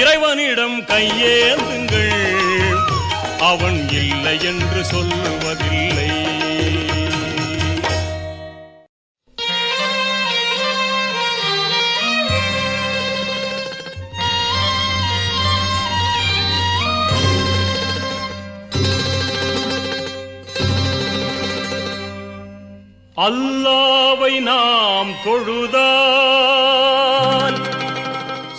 இறைவனிடம் கையேந்துங்கள். அவன் இல்லை என்று சொல்லுவதில்லை. அல்லாவை நாம் தொழுதா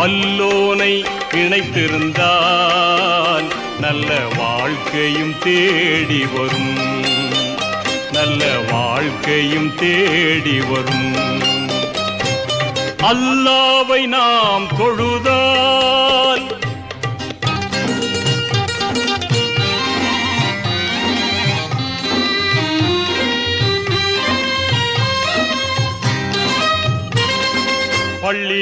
வல்லோனை இணைத்திருந்தால் நல்ல வாழ்க்கையும் தேடி வரும். நல்ல வாழ்க்கையும் தேடி வரும். அல்லாவை நாம் தொழுதா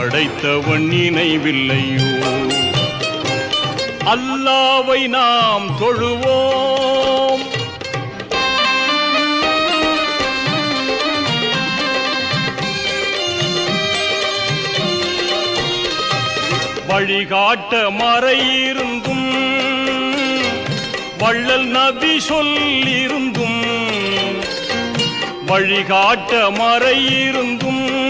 படைத்தவன் நினைவில்லையோ? அல்லாவை நாம் தொழுவோம். வழிகாட்ட மறையிருந்தும் வள்ளல் நபி சொல்லிருந்தும் வழிகாட்ட மறையிருந்தும்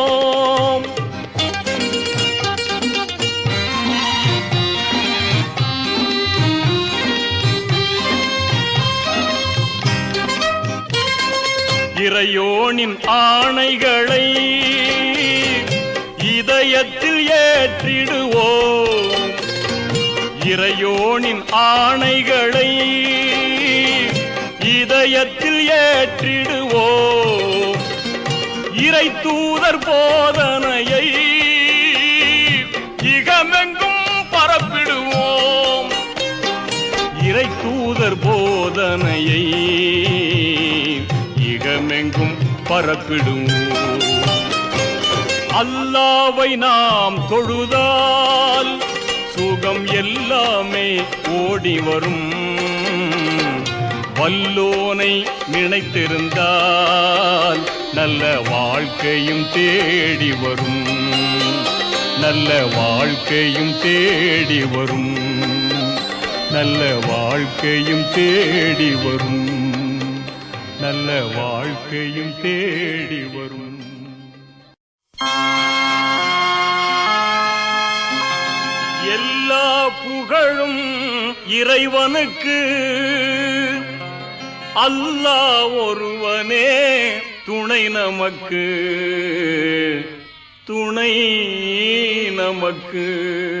இறையோனின் ஆணைகளை இதயத்தில் ஏற்றிடுவோம். இறையோனின் ஆணைகளை இதயத்தில் ஏற்றிடுவோம். இறை தூதர் போதனையை இகமெங்கும் பரப்பிடுவோம். இறை தூதர் போதனையை உலகமெங்கும் பரப்பிடுவோம் அல்லாவை நாம் தொழுதால் சுகம் எல்லாமே ஓடி வரும். வல்லோனை நினைத்திருந்தால் நல்ல வாழ்க்கையும் தேடி வரும். நல்ல வாழ்க்கையும் தேடி வரும். நல்ல வாழ்க்கையும் தேடி வரும். நல்ல வாழ்க்கையும் தேடி வரும். எல்லா புகழும் இறைவனுக்கு. அல்லா ஒருவனே துணை நமக்கு. துணை நமக்கு.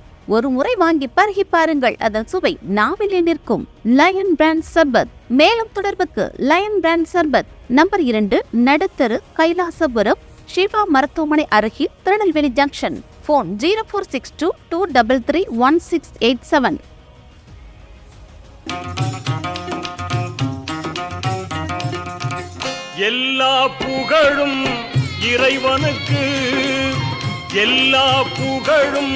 ஒரு முறை வாங்கி பருகி பாருங்கள். அதன் சுவை நாவிலே நிற்கும். லயன் பிராண்ட் சர்பத் மேலும் தொடர்புக்கு லயன் பிராண்ட் சர்பத் நம்பர் இரண்டு நடுத்தரு கைலாசபுரம் சிவா மருத்துவமனை அருகில் Tirunelveli junction phone zero four six two two double three one six eight seven எல்லா புகழும் இறைவனுக்கு எல்லா புகழும்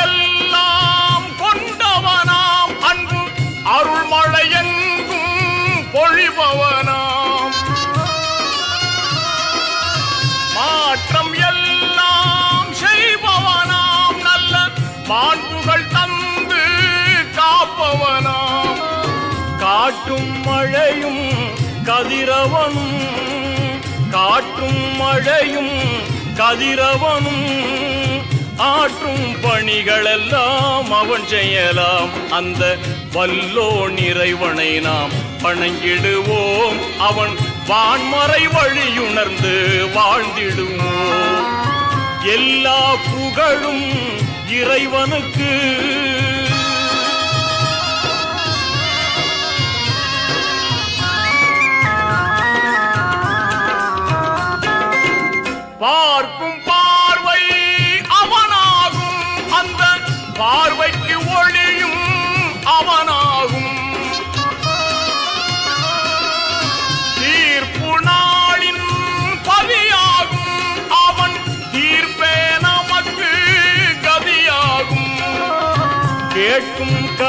காட்டும் மழையும் கதிரவனும் காட்டும் மழையும் கதிரவனும். ஆற்றும் பணிகளெல்லாம் அவன் செய்யலாம். அந்த வல்லோ நிறைவனை நாம் பணங்கிடுவோம் அவன் வான்மறை வழியுணர்ந்து வாழ்ந்திடுவோம். எல்லா புகழும் இறைவனுக்கு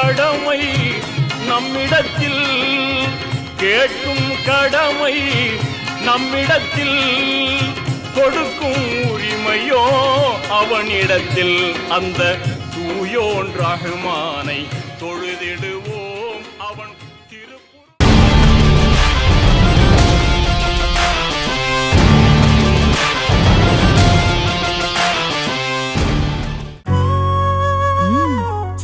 கடமை நம்மிடத்தில். கேட்கும் கடமை நம்மிடத்தில். கொடுக்கும் உரிமையோ அவனிடத்தில். அந்த தூயோன் ரகுமானை தொழுதிடுவோம்